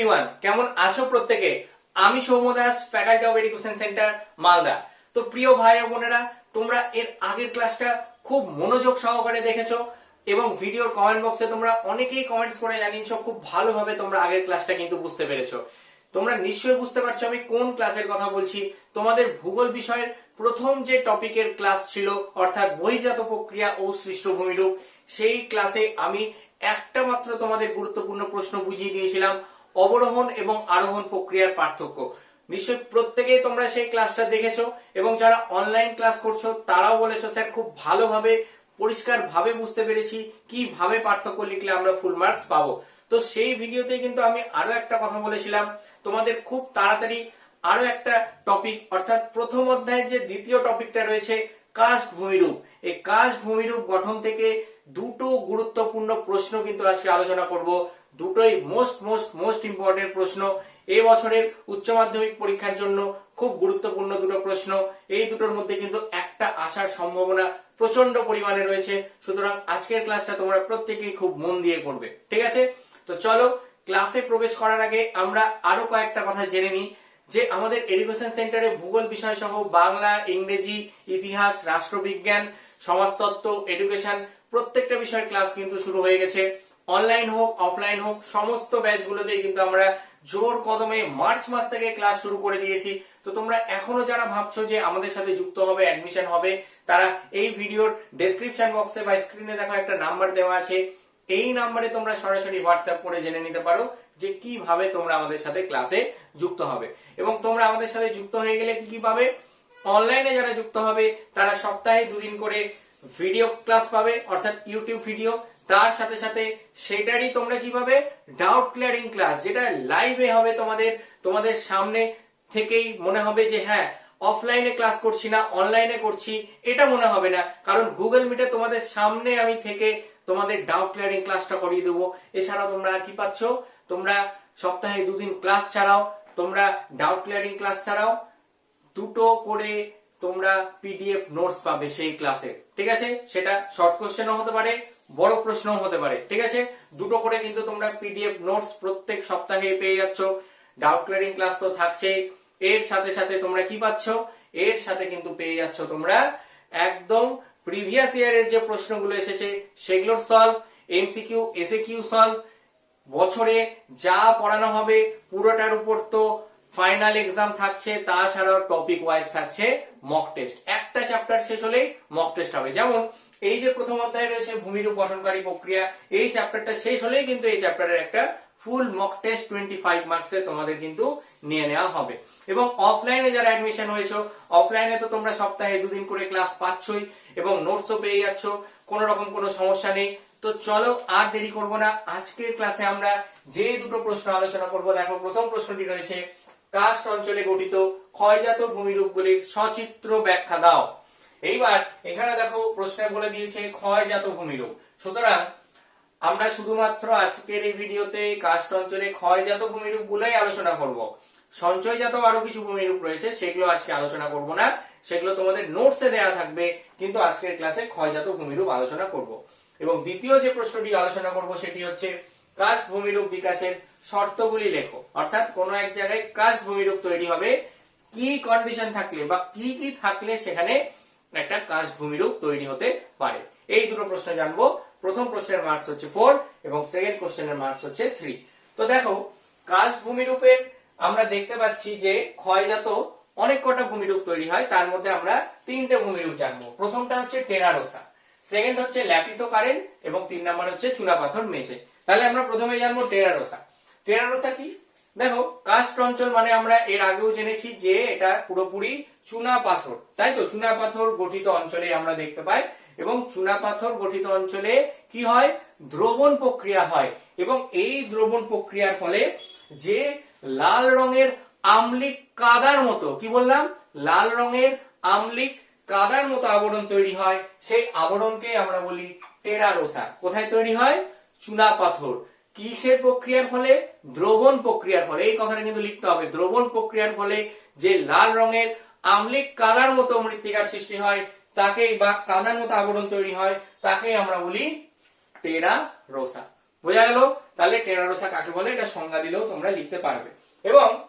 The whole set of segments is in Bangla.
এভরিওয়ান কেমন আছো প্রত্যেকে? আমি Soumya Das faculty of education centre Malda. তো প্রিয় ভাই ও বোনেরা, তোমরা এর আগের ক্লাসটা খুব মনোযোগ সহকারে দেখেছ এবং ভিডিওর কমেন্ট বক্সে তোমরা অনেকেই কমেন্টস করে জানিয়েছো, খুব ভালোভাবে তোমরা আগের ক্লাসটা কিন্তু বুঝতে পেরেছ। তোমরা নিশ্চয়ই বুঝতে পারছ আমি কোন ক্লাসের কথা বলছি। তোমাদের ভূগোল বিষয়ের প্রথম যে টপিকের ক্লাস ছিল, অর্থাৎ বহির্জাত প্রক্রিয়া ও সৃষ্ট ভূমিরূপ সেই ক্লাসে আমি একটা মাত্র তোমাদের গুরুত্বপূর্ণ প্রশ্ন বুঝিয়ে দিয়েছিলাম। অবরোহণ এবং আরোহণ প্রক্রিয়ার পার্থক্য। নিশ্চয়ই প্রত্যেকেই তোমরা সেই ক্লাসটা দেখেছ এবং যারা অনলাইন ক্লাস করছ, তারাও বলেছ, স্যার, খুব ভালোভাবে পরিষ্কার ভাবে বুঝতে পেরেছি কীভাবে পার্থক্য লিখলে আমরা ফুল মার্কস পাবো। তো সেই ভিডিওতে কিন্তু আমি আরও একটা কথা বলেছিলাম। তোমাদের খুব তাড়াতাড়ি আরও একটা টপিক অর্থাৎ প্রথম অধ্যায়ের যে দ্বিতীয় টপিকটা রয়েছে কাস্ট ভূমিরূপ এই কাস্ট ভূমিরূপ গঠন থেকে দুটো গুরুত্বপূর্ণ প্রশ্ন কিন্তু আজকে আলোচনা করব। দুটোই মোস্ট মোস্ট মোস্ট ইম্পর্টেন্ট প্রশ্ন। এই বছরের উচ্চ মাধ্যমিক পরীক্ষার জন্য খুব গুরুত্বপূর্ণ দুটো প্রশ্ন। এই দুটোর মধ্যে কিন্তু একটা আসার সম্ভাবনা প্রচণ্ড পরিমাণে রয়েছে। সুতরাং আজকের ক্লাসটা তোমরা প্রত্যেকেই খুব মন দিয়ে করবে ঠিক আছে? তো চলো, ক্লাসে প্রবেশ করার আগে আমরা আরও কয়েকটা কথা জেনে নিই। যে আমাদের এডুকেশন সেন্টারে ভূগোল বিষয় সহ বাংলা, ইংরেজি, ইতিহাস, রাষ্ট্রবিজ্ঞান, সমাজতত্ত্ব এডুকেশন প্রত্যেকটা বিষয়ের ক্লাস কিন্তু শুরু হয়ে গেছে। অনলাইন হোক অফলাইন হোক, সমস্ত ব্যাচগুলোতেই কিন্তু আমরা জোর কদমে মার্চ মাস থেকে ক্লাস শুরু করে দিয়েছি। তো তোমরা এখনও যারা ভাবছ যে আমাদের সাথে যুক্ত হবে অ্যাডমিশন হবে, তারা এই ভিডিওর ডেসক্রিপশন বক্সে বা স্ক্রিনে দেখো একটা নাম্বার দেওয়া আছে। এই নাম্বারে তোমরা সরাসরি হোয়াটসঅ্যাপ করে জেনে নিতে পারো যে কীভাবে তোমরা আমাদের সাথে ক্লাসে যুক্ত হবে। এবং তোমরা আমাদের সাথে যুক্ত হয়ে গেলে কি কি পাবে? অনলাইনে যারা যুক্ত হবে, তারা সপ্তাহে দুদিন করে ভিডিও ক্লাস পাবে, অর্থাৎ ইউটিউব ভিডিও তার সাথে সাথে সেটারই তোমরা কীভাবে ডাউট ক্লিয়ারিং ক্লাস যেটা লাইভে হবে তোমাদের তোমাদের সামনে থেকেই মনে হবে যে হ্যাঁ অফলাইনে ক্লাস করছি না অনলাইনে করছি, এটা মনে হবে না। কারণ গুগল মিটে তোমাদের সামনে আমি থেকে তোমাদের ডাউট ক্লিয়ারিং ক্লাসটা করিয়ে দেবো। এছাড়াও তোমরা আর কি পাচ্ছ? তোমরা সপ্তাহে দুদিন ক্লাস ছাড়াও, তোমরা ডাউট ক্লিয়ারিং ক্লাস ছাড়াও, দুটো করে তোমরা পিডিএফ নোটস পাবে সেই ক্লাসে ঠিক আছে? সেটা শর্ট কোশ্চেনও হতে পারে বড় প্রশ্ন হতে পারে। ঠিক আছে? দুটো করে কিন্তু তোমরা পিডিএফ নোটস প্রত্যেক সপ্তাহে পেয়ে যাচ্ছ। ডাউট ক্লিয়ারিং ক্লাস তো থাকছে এর সাথে সাথে তোমরা কি পাচ্ছ? এর সাথে কিন্তু পেয়ে যাচ্ছ তোমরা একদম প্রিভিয়াস ইয়ারের যে প্রশ্নগুলো এসেছে, সেগুলোর solve MCQ SA Q solve বছরে যা পড়ানো হবে পুরোটার উপর তো ফাইনাল এক্সাম থাকছে, তাছাড়াও টপিক ওয়াইজ থাকছে মক টেস্ট একটা চ্যাপ্টার শেষ হলেই মক টেস্ট হবে। যেমন এই যে প্রথম অধ্যায় রয়েছে ভূমিরূপ গঠনকারী প্রক্রিয়া, এই চ্যাপ্টারটা শেষ হলেই কিন্তু এই চ্যাপ্টারের একটা full mock test twenty five মার্কসে তোমাদের কিন্তু নিয়ে নেওয়া হবে। এবং অফলাইনে যারা অ্যাডমিশন হয়েছে অফলাইনে তো তোমরা সপ্তাহে দুদিন করে ক্লাস পাচ্ছই এবং নোটসও পেয়ে যাচ্ছ, কোনো রকম কোনো সমস্যা নেই। তো চলো আর দেরি করব না, আজকের ক্লাসে আমরা যে দুটো প্রশ্ন আলোচনা করব, দেখো প্রথম প্রশ্নটি রয়েছে কাস্ট অঞ্চলে গঠিত ক্ষয়জাত ভূমিরূপগুলির সচিত্র ব্যাখ্যা দাও। এইবার এখানে দেখো প্রশ্নে বলে দিয়েছে ক্ষয়জাত ভূমিরূপ সুতরাং আমরা শুধুমাত্র আজকের এই ভিডিওতে কাস্ট অঞ্চলে ক্ষয়জাত ভূমিরূপ গুলোই আলোচনা করব। সঞ্চয়জাত আরও কিছু ভূমিরূপ রয়েছে, সেগুলো আজকে আলোচনা করব না। সেগুলো তোমাদের নোটসে দেওয়া থাকবে, কিন্তু আজকের ক্লাসে ক্ষয়জাত ভূমিরূপ আলোচনা করব। এবং দ্বিতীয় যে প্রশ্নটি আলোচনা করব সেটি হচ্ছে, কাস্ট ভূমিরূপ বিকাশের শর্তগুলি লেখো। অর্থাৎ কোনো এক জায়গায় কাস্ট ভূমিরূপ তৈরি হবে, কি কন্ডিশন থাকলে বা কি কি থাকলে সেখানে একটা কাস্ট ভূমিরূপ তৈরি হতে পারে। এই দুটো প্রশ্ন জানব। প্রথম প্রশ্নের মার্কস হচ্ছে ফোর এবং সেকেন্ড কোশ্চেনের মার্কস হচ্ছে থ্রি তো দেখো কাস্ট ভূমিরূপের আমরা দেখতে পাচ্ছি যে ক্ষয়জাত অনেক কটা ভূমিরূপ তৈরি হয়, তার মধ্যে আমরা তিনটে ভূমিরূপ জানব। প্রথমটা হচ্ছে টেরারোসা সেকেন্ড হচ্ছে ল্যাপিসো কারেন এবং তিন নাম্বার হচ্ছে চুনাপাথর মেঝে। তাহলে আমরা প্রথমে জানব টেরারোসা। টেরারোসা কি? দেখো, কাস্ট অঞ্চল মানে আমরা এর আগেও জেনেছি যে এটা পুরোপুরি চুনা পাথর, তাই তো? চুনা পাথর গঠিত অঞ্চলে আমরা দেখতে পাই এবং চুনা পাথর গঠিত অঞ্চলে কি হয়? দ্রবণ প্রক্রিয়া হয় এবং এই দ্রবণ প্রক্রিয়ার ফলে যে লাল রঙের আমলিক কাদার মতো, কি বললাম? লাল রঙের আমলিক কাদার মতো আবরণ তৈরি হয়। সেই আবরণকে আমরা বলি টেরারোসা। কোথায় তৈরি হয়? চুনা পাথর। কিসের প্রক্রিয়ার ফলে? দ্রবণ প্রক্রিয়ার ফলে। এই কথাটা কিন্তু লিখতে হবে। দ্রবণ প্রক্রিয়ার ফলে যে লাল রঙের আমলিক কাদার মতো মৃত্তিকার সৃষ্টি হয়, তাকে বা কাদার মতো আবরণ তৈরি হয়, তাকে আমরা বলি টেরা রোসা বোঝা গেল? তাহলে টেরারোসা কাকে বলে? এটা সংজ্ঞা দিলেও তোমরা লিখতে পারবে। এবং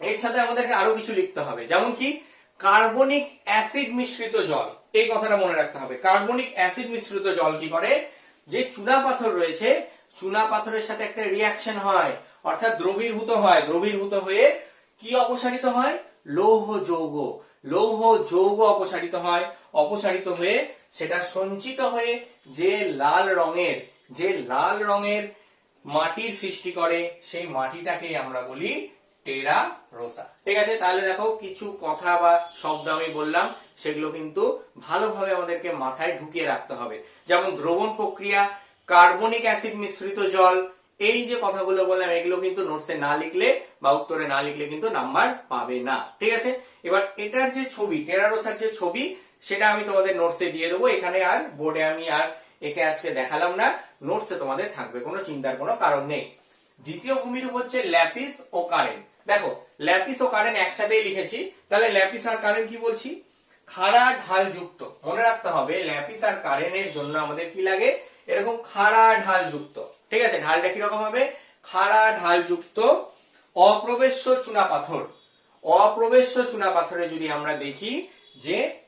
এর সাথে আমাদেরকে আরও কিছু লিখতে হবে। যেমন কি, কার্বনিক অ্যাসিড মিশ্রিত জল। এই কথাটা মনে রাখতে হবে। কার্বনিক অ্যাসিড মিশ্রিত জল কি করে? যে চুনা পাথর রয়েছে চুনা পাথরের সাথে একটা রিয়াকশন হয়, অর্থাৎ দ্রবীভূত হয়। দ্রবীভূত হয়ে কি অপসারিত হয়? লৌহ যৌগ। লৌহ যৌগ অপসারিত হয়। অপসারিত হয়ে সেটা সঞ্চিত হয়ে যে লাল রঙের, যে লাল রঙের মাটির সৃষ্টি করে, সেই মাটিটাকে আমরা বলি টেরা রোসা। ঠিক আছে? তাহলে দেখো, কিছু কথা বা শব্দ আমি বললাম, সেগুলো কিন্তু ভালোভাবে আমাদেরকে মাথায় ঢুকিয়ে রাখতে হবে। যেমন, দ্রবণ প্রক্রিয়া কার্বনিক অ্যাসিড মিশ্রিত জল, এই যে কথাগুলো বললাম, এগুলো কিন্তু নোটসে না লিখলে বা উত্তরে না লিখলে কিন্তু নাম্বার পাবে না। ঠিক আছে? এবার এটার যে ছবি টেরারোসার যে ছবি, সেটা আমি তোমাদের নোটসে দিয়ে দেবো। এখানে আর বোর্ডে আমি আর একে আজকে দেখালাম না। নোটসে তোমাদের থাকবে, কোনো চিন্তার কোনো কারণ নেই। দ্বিতীয় ভূমিরূপ হচ্ছে ল্যাপিস ও কারেন্ট। দেখো, ল্যাপিস ও কারেন্ট একসাথেই লিখেছি। তাহলে ল্যাপিস আর কারেন্ট কি বলছি? খাড়া ঢাল যুক্ত। মনে রাখতে হবে, ল্যাপিস আর কারেন্টের জন্য আমাদের কি লাগে? এরকম খাড়া ঢাল যুক্ত। ঠিক আছে? ঢালটা কীরকম হবে? খাড়া ঢাল যুক্ত অপ্রবেশ্য চুনা পাথর। অপ্রবেশ্য চুনা পাথরে যদি আমরা দেখি যে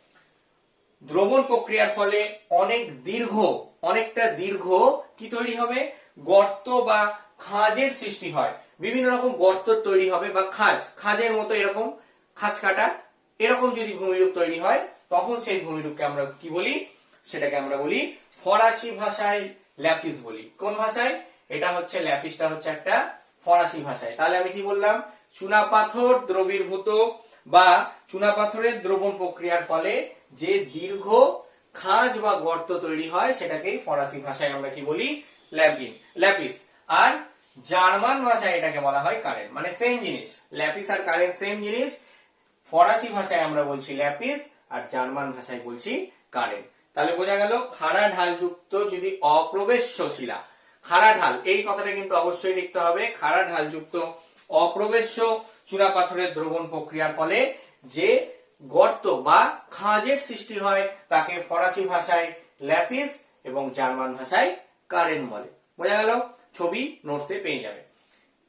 দ্রবণ প্রক্রিয়ার ফলে অনেক দীর্ঘ, অনেকটা দীর্ঘ কি তৈরি হবে? গর্ত বা খাঁজের সৃষ্টি হয়। বিভিন্ন রকম গর্ত তৈরি হবে বা খাঁজ। খাঁজের মতো এরকম খাঁজ কাটা। এরকম যদি ভূমিরূপ তৈরি হয়, তখন সেই ভূমিরূপকে আমরা কি বলি? সেটাকে আমরা বলি ফরাসি ভাষায় ল্যাপিস বলি। কোন ভাষায়? এটা হচ্ছে ল্যাপিসটা হচ্ছে একটা ফরাসি ভাষায়। তাহলে আমি কি বললাম? চুনা পাথর দ্রবীভূত বা চুনা পাথরের দ্রবণ প্রক্রিয়ার ফলে যে দীর্ঘ খাঁজ বা গর্ত তৈরি হয় সেটাকে ফরাসি ভাষায় আমরা কি বলি? ল্যাপিন, ল্যাপিস। আর জার্মান ভাষায় এটাকে বলা হয় কারেন্ট মানে সেম জিনিস। ল্যাপিস আর কারেন্ট সেম জিনিস। ফরাসি ভাষায় আমরা বলছি ল্যাপিস আর জার্মান ভাষায় বলছি কারেন্ট। তাহলে বোঝা গেল খাড়া ঢাল যুক্ত যদি অপ্রবেশ্য শিলা খাড়া ঢাল, এই কথাটা কিন্তু অবশ্যই লিখতে হবে, খাড়া ঢাল যুক্ত অপ্রবেশ্য চূড়া পাথরের দ্রবণ প্রক্রিয়ার ফলে যে গর্ত বা খাঁজের সৃষ্টি হয়, তাকে ফরাসি ভাষায় ল্যাপিস এবং জার্মান ভাষায় কারেন বলে। বোঝা গেল? ছবি নোটসে পেয়ে যাবে।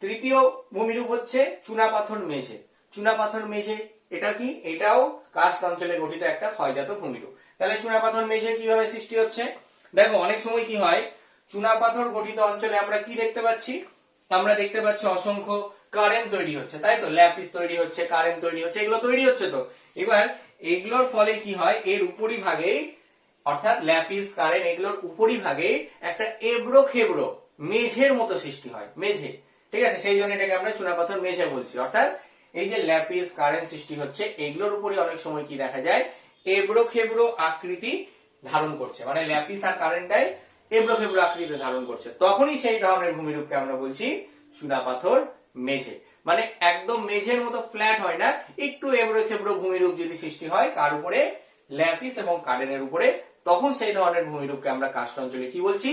তৃতীয় ভূমিরূপ হচ্ছে চুনাপাথর মেঝে। চুনাপাথর মেঝে এটা কি? এটাও কাস্ট অঞ্চলে গঠিত একটা ক্ষয়জাত ভূমিরূপ তাহলে চুনাপাথর মেঝে কীভাবে সৃষ্টি হচ্ছে? দেখো, অনেক সময় কি হয়? চুনাপাথর গঠিত অঞ্চলে আমরা কি দেখতে পাচ্ছি? আমরা দেখতে পাচ্ছি অসংখ্য কারেন্ট তৈরি হচ্ছে, তাই তো? ল্যাপিস তৈরি হচ্ছে, কারেন্ট তৈরি হচ্ছে, এগুলো তৈরি হচ্ছে তো? এবার এগুলোর ফলে কি হয়? এর উপরি ভাগেই অর্থাৎ ল্যাপিস, কারেন্ট, এগুলোর উপরি ভাগে একটা এবড়ো খেবড়ো মেঝের মতো সৃষ্টি হয়, মেঝে। ঠিক আছে? সেই জন্য এটাকে আমরা চুনাপাথর মেঝে বলছি, অর্থাৎ এই যে ল্যাপিস কারেন্ট সৃষ্টি হচ্ছে, এগুলোর উপরে অনেক সময় কি দেখা যায়? এবড়ো খেবড়ো আকৃতি ধারণ করছে। মানে ল্যাপিস আর কারেন্টটাই এবড়ো খেবড়ো আকৃতি ধারণ করছে। তখনই সেই ধরনের ভূমিরূপকে আমরা বলছি চুনাপাথর মেঝে। মানে একদম মেঝের মতো ফ্ল্যাট হয় না, একটু এবড়ো খেবড়ো ভূমিরূপ যদি সৃষ্টি হয় কার উপরে ল্যাপিস এবং কারেনের উপরে, তখন সেই ধরনের ভূমিরূপকে আমরা কাস্ট অঞ্চলে কি বলছি?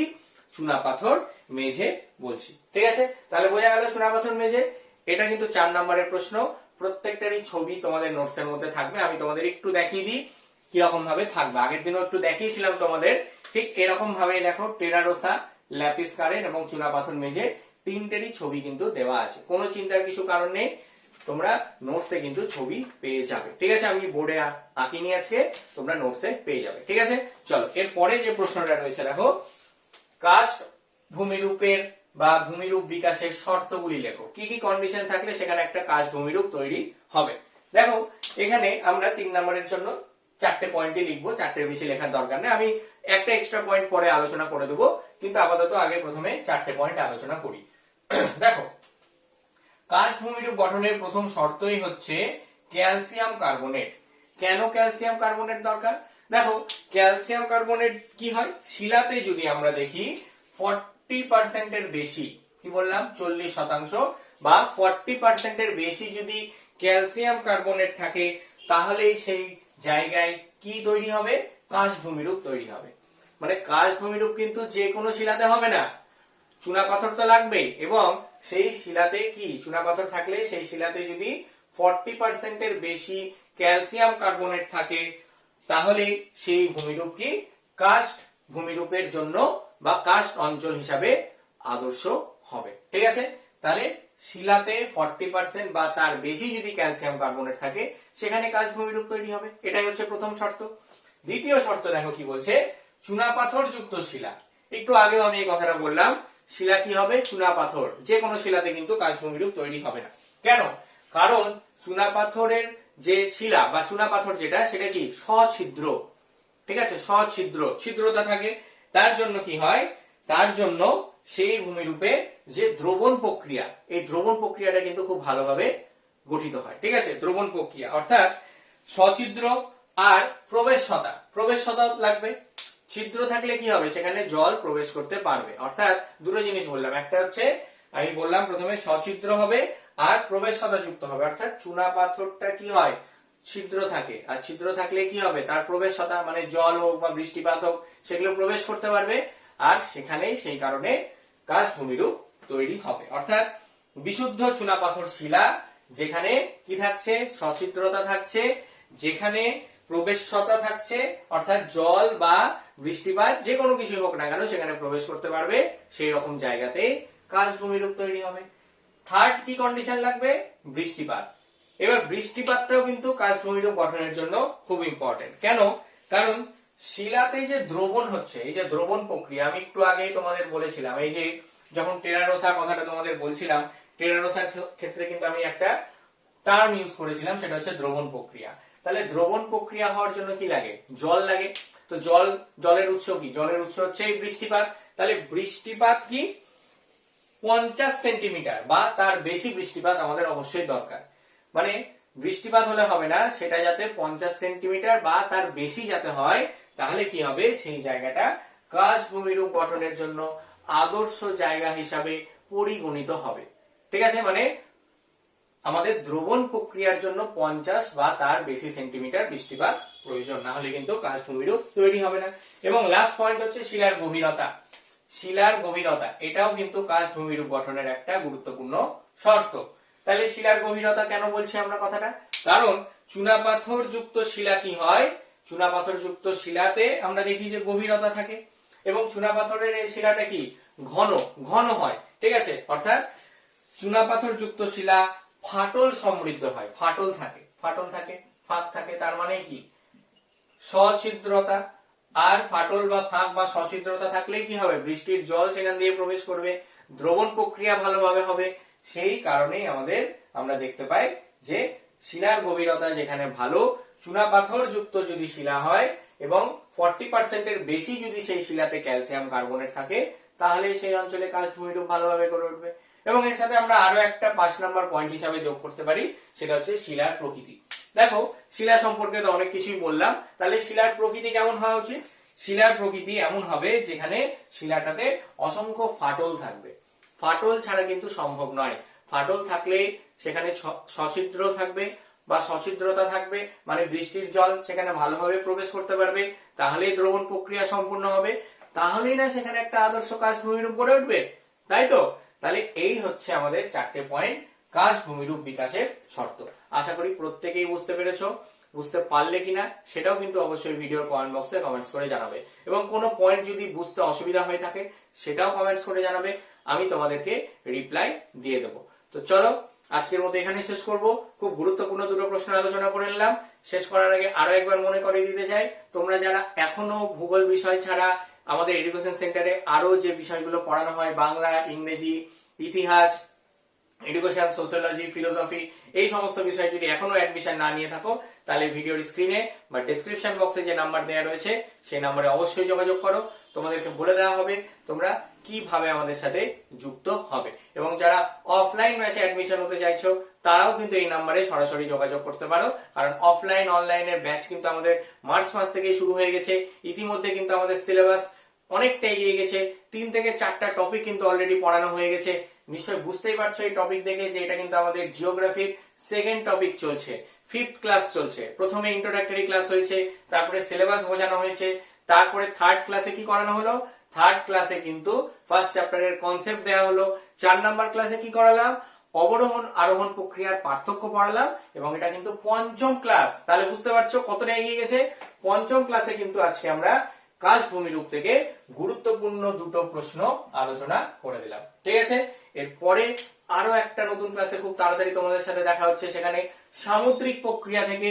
চুনা পাথর মেঝে বলছি। ঠিক আছে? তাহলে বোঝা গেল চুনা পাথর মেঝে? এটা কিন্তু চার নম্বরের প্রশ্ন। প্রত্যেকটারই ছবি তোমাদের নোটস এর মধ্যে থাকবে। আমি তোমাদের একটু দেখিয়ে দিই কীরকম ভাবে থাকবে। আগের দিনও একটু দেখিয়েছিলাম তোমাদের। ঠিক এরকম ভাবে দেখো, টেরারোসা, ল্যাপিস কারেন এবং চুনা পাথর মেঝে তিনটেরই ছবি কিন্তু দেওয়া আছে। কোনো চিন্তার কিছু কারণ নেই, তোমরা নোটসে কিন্তু ছবি পেয়ে যাবে। ঠিক আছে, আমি বোর্ডে আঁকিনি আজকে, তোমরা নোটসে পেয়ে যাবে। ঠিক আছে, চলো, এরপরে যে প্রশ্নটা রয়েছে, দেখো। কাস্ট ভূমিরূপের বা ভূমিরূপ বিকাশের শর্তগুলি লেখো। কি কি কন্ডিশন থাকলে সেখানে একটা কাস্ট ভূমিরূপ তৈরি হবে? দেখো, এখানে আমরা তিন নম্বরের জন্য চারটে পয়েন্টই লিখব চারটের বেশি লেখার দরকার নেই। আমি একটা এক্সট্রা পয়েন্ট পরে আলোচনা করে দেবো, কিন্তু আপাতত আগে প্রথমে চারটে পয়েন্ট আলোচনা করি। দেখো কাস্ট ভূমিরূপ গঠনের প্রথম শর্তই হচ্ছে ক্যালসিয়াম কার্বনেট। কেন ক্যালসিয়াম কার্বনেট দরকার? দেখো, ক্যালসিয়াম কার্বনেট কি হয়? শিলাতে যদি আমরা দেখি ফর্টি পার্সেন্টের বেশি, কি বললাম? চল্লিশ শতাংশ বা ফর্টি পার্সেন্টের বেশি যদি ক্যালসিয়াম কার্বনেট থাকে, তাহলে সেই জায়গায় কি তৈরি হবে? কাস্ট ভূমিরূপ তৈরি হবে। মানে কাস্ট ভূমিরূপ কিন্তু যে কোনো শিলাতে হবে না। চুনা পাথর তো লাগবেই। এবং সেই শিলাতে কি? চুনা পাথর থাকলে সেই শিলাতে যদি ফর্টি পার্সেন্টের বেশি ক্যালসিয়াম কার্বনেট থাকে, তাহলে সেই ভূমিরূপ কি? কাস্ট ভূমিরূপের জন্য বা কাস্ট অঞ্চল হিসাবে আদর্শ হবে। ঠিক আছে? তাহলে শিলাতে ফর্টি পার্সেন্ট বা তার বেশি যদি ক্যালসিয়াম কার্বনেট থাকে, সেখানে কাজ ভূমিরূপ তৈরি হবে। এটাই হচ্ছে প্রথম শর্ত। দ্বিতীয় শর্ত দেখো কি বলছে চুনাপাথর যুক্ত শিলা। একটু আগেও আমি এই কথাটা বললাম, শিলা কি হবে? চুনাপাথর যে কোনো শিলাতে কিন্তু কাজ ভূমিরূপ তৈরি হবে না। কেন? কারণ চুনাপাথরের যে শিলা বা চুনাপাথর যেটা, সেটা কি? সছিদ্র। ঠিক আছে? সছিদ্র। ছিদ্রতা থাকে। তার জন্য কি হয়? তার জন্য সেই ভূমিরূপে যে দ্রবণ প্রক্রিয়া, এই দ্রবণ প্রক্রিয়াটা কিন্তু খুব ভালোভাবে গঠিত হয়। ঠিক আছে? দ্রবণ প্রক্রিয়া, অর্থাৎ সছিদ্র আর প্রবেশতা প্রবেশতা লাগবে। ছিদ্র থাকলে কি হবে? সেখানে জল প্রবেশ করতে পারবে। অর্থাৎ দুটো জিনিস বললাম। একটা হচ্ছে, আমি বললাম প্রথমে সছিদ্র হবে আর প্রবেশতা যুক্ত হবে। অর্থাৎ চুনা পাথরটা কি হয়? ছিদ্র থাকে। আর ছিদ্র থাকলে কি হবে? তার প্রবেশতা মানে জল হোক বা বৃষ্টিপাত হোক, সেগুলো প্রবেশ করতে পারবে। আর সেখানেই সেই কারণে কাজ ভূমিরূপ তৈরি হবে। অর্থাৎ বিশুদ্ধ চুনাপাথর শিলা, যেখানে কি থাকছে? সছিদ্রতা থাকছে। যেখানে প্রবেশতা থাকছে, অর্থাৎ জল বা বৃষ্টিপাত, যে কোনো কিছু হোক না কেন, সেখানে প্রবেশ করতে পারবে। সেই রকম জায়গাতে কাজ ভূমিরূপ তৈরি হবে। থার্ড কি কন্ডিশন লাগবে? বৃষ্টিপাত। এবার বৃষ্টিপাতটাও কিন্তু কাজ ভূমিরূপ গঠনের জন্য খুব ইম্পর্টেন্ট কেন? কারণ শিলাতে যে দ্রবণ হচ্ছে, এই যে দ্রবণ প্রক্রিয়া, আমি একটু আগেই তোমাদের বলেছিলাম, এই যে যখন টেরারোসা কথাটা তোমাদের বলছিলাম, টেরারোসার ক্ষেত্রে কিন্তু আমি একটা টার্ম ইউজ করেছিলাম, সেটা হচ্ছে দ্রবণ প্রক্রিয়া। তাহলে দ্রবণ প্রক্রিয়া হওয়ার জন্য কি লাগে? জল লাগে। তো জল, জলের উৎস কি? জলের উৎস হচ্ছে এই বৃষ্টিপাত। তাহলে বৃষ্টিপাত কি? পঞ্চাশ সেন্টিমিটার বা তার বেশি বৃষ্টিপাত আমাদের অবশ্যই দরকার। মানে বৃষ্টিপাত হলে হবে না, সেটা যাতে পঞ্চাশ সেন্টিমিটার বা তার বেশি যাতে হয়, তাহলে কি হবে? সেই জায়গাটা কাজ ভূমিরূপ গঠনের জন্য আদর্শ জায়গা হিসাবে পরিগণিত হবে। ঠিক আছে? মানে আমাদের দ্রবণ প্রক্রিয়ার জন্য পঞ্চাশ বা তার বেশি সেন্টিমিটার বৃষ্টিপাত প্রয়োজন, না হলে কিন্তু কাজ ভূমিরূপ তৈরি হবে না। এবং লাস্ট পয়েন্ট হচ্ছে শিলার গভীরতা। শিলার গভীরতা, এটাও কিন্তু কাজ ভূমিরূপ গঠনের একটা গুরুত্বপূর্ণ শর্ত। তাহলে শিলার গভীরতা কেন বলছি আমরা কথাটা? কারণ চুনাপাথর যুক্ত শিলা কি হয়? চুনাপাথর যুক্ত শিলাতে আমরা দেখি যে গভীরতা থাকে। এবং চুনাপাথরের এই শিলাটা কি? ঘন ঘন হয়। ঠিক আছে? অর্থাৎ চুনাপাথর যুক্ত শিলা ফাটল সমৃদ্ধ হয়। ফাটল থাকে। ফাটল থাকে। ফাঁক থাকে। তার মানে কি? সছিদ্রতা। আর ফাটল বা ফাঁক বা সছিদ্রতা থাকলে কি হবে? বৃষ্টির জল সেখান দিয়ে প্রবেশ করবে। দ্রবণ প্রক্রিয়া ভালোভাবে হবে। সেই কারণেই আমাদের আমরা দেখতে পাই যে শিলার গভীরতা যেখানে ভালো চুনা পাথর যুক্ত যদি শিলা হয় এবং ফর্টি পার্সেন্টের বেশি যদি সেই শিলাতে ক্যালসিয়াম কার্বনেট থাকে, তাহলে সেই অঞ্চলে কাজ ভূমিরূপ ভালোভাবে করে উঠবে। এবং এর সাথে আমরা আরও একটা পাঁচ নাম্বার পয়েন্ট হিসাবে যোগ করতে পারি, সেটা হচ্ছে শিলার প্রকৃতি। দেখো, শিলা সম্পর্কে তো অনেক কিছুই বললাম, তাহলে শিলার প্রকৃতি কেমন হওয়া উচিত? শিলার প্রকৃতি এমন হবে যেখানে শিলাটাতে অসংখ্য ফাটল থাকবে। ফাটল ছাড়া কিন্তু সম্ভব নয়। ফাটল থাকলে সেখানে স- সছিদ্র থাকবে বা সছিদ্রতা থাকবে মানে বৃষ্টির জল সেখানে ভালোভাবে প্রবেশ করতে পারবে, তাহলেই দ্রবণ প্রক্রিয়া সম্পূর্ণ হবে। তাহলেই না সেখানে একটা আদর্শ কাজ ভূমিরূপ গড়ে উঠবে, তাই তো? তাহলে এই হচ্ছে আমাদের চারটে পয়েন্ট কাজ ভূমিরূপ বিকাশের শর্ত। আশা করি প্রত্যেকেই বুঝতে পেরেছ। বুঝতে পারলে কিনা সেটাও কিন্তু অবশ্যই ভিডিওর কমেন্ট বক্সে কমেন্টস করে জানাবে। এবং কোনো পয়েন্ট যদি বুঝতে অসুবিধা হয়ে থাকে, সেটাও কমেন্টস করে জানাবে। আমি তোমাদেরকে রিপ্লাই দিয়ে দেবো। তো চলো, আজকের মতো এখানে শেষ করব। খুব গুরুত্বপূর্ণ দুটো প্রশ্ন আলোচনা করে নিলাম। শেষ করার আগে আরও একবার মনে করে দিতে চাই, তোমরা যারা এখনও ভূগোল বিষয় ছাড়া আমাদের এডুকেশন সেন্টারে আরও যে বিষয়গুলো পড়ানো হয়, বাংলা, ইংরেজি, ইতিহাস এডুকেশন সোশ্যোলজি ফিলোসফি এই সমস্ত বিষয়ে যদি এখনও অ্যাডমিশন না নিয়ে থাকো, তাহলে ভিডিওর স্ক্রিনে বা ডেসক্রিপশন বক্সে যে নাম্বার দেওয়া রয়েছে, সেই নাম্বারে অবশ্যই যোগাযোগ করো। তোমাদেরকে বলে দেওয়া হবে তোমরা কীভাবে আমাদের সাথে যুক্ত হবে। এবং যারা অফলাইন ব্যাচে অ্যাডমিশন হতে চাইছো, তারাও কিন্তু এই নাম্বারে সরাসরি যোগাযোগ করতে পারো। কারণ অফলাইন অনলাইনের ব্যাচ কিন্তু আমাদের মার্চ মাস থেকে শুরু হয়ে গেছে। ইতিমধ্যে কিন্তু আমাদের সিলেবাস অনেকটা এগিয়ে গেছে। তিন থেকে চারটা টপিক কিন্তু অলরেডি পড়ানো হয়ে গেছে। নিশ্চয়ই বুঝতেই পারছ এই টপিক দেখে যে এটা কিন্তু আমাদের জিওগ্রাফির সেকেন্ড টপিক চলছে ফিফথ ক্লাস চলছে। প্রথমে ইন্ট্রোডাক্টরি ক্লাস হয়েছে, তারপরে সিলেবাস বোঝানো হয়েছে, তারপরে থার্ড ক্লাসে কি করানো হলো? থার্ড ক্লাসে কিন্তু ফার্স্ট চ্যাপ্টারের কনসেপ্ট দেওয়া হলো। চার নাম্বার ক্লাসে কি করালাম? অবরোহণ আরোহণ প্রক্রিয়ার পার্থক্য পড়ালাম এবং এটা কিন্তু পঞ্চম ক্লাস তাহলে বুঝতে পারছ কতটা এগিয়ে গেছে? পঞ্চম ক্লাসে কিন্তু আজকে আমরা কাস্ট ভূমিরূপ থেকে গুরুত্বপূর্ণ দুটো প্রশ্ন আলোচনা করে দিলাম। ঠিক আছে? এরপরে আরও একটা নতুন ক্লাসে খুব তাড়াতাড়ি তোমাদের সাথে দেখা হচ্ছে, সেখানে সামুদ্রিক প্রক্রিয়া থেকে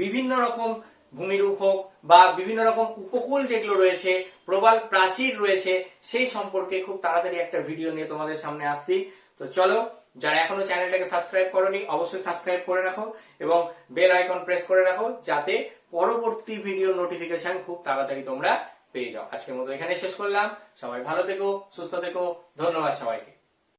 বিভিন্ন রকম ভূমিরূপ হোক বা বিভিন্ন রকম উপকূল যেগুলো রয়েছে, প্রবাল প্রাচীর রয়েছে, সেই সম্পর্কে খুব তাড়াতাড়ি একটা ভিডিও নিয়ে তোমাদের সামনে আসছি। তো চলো, যারা এখনও চ্যানেলটাকে সাবস্ক্রাইব করনি, অবশ্যই সাবস্ক্রাইব করে রাখো এবং বেল আইকন প্রেস করে রাখো, যাতে পরবর্তী ভিডিও নোটিফিকেশন খুব তাড়াতাড়ি তোমরা পেয়ে যাও। আজকের মতো এখানে শেষ করলাম। সবাই ভালো থেকো, সুস্থ থেকো, ধন্যবাদ সবাইকে।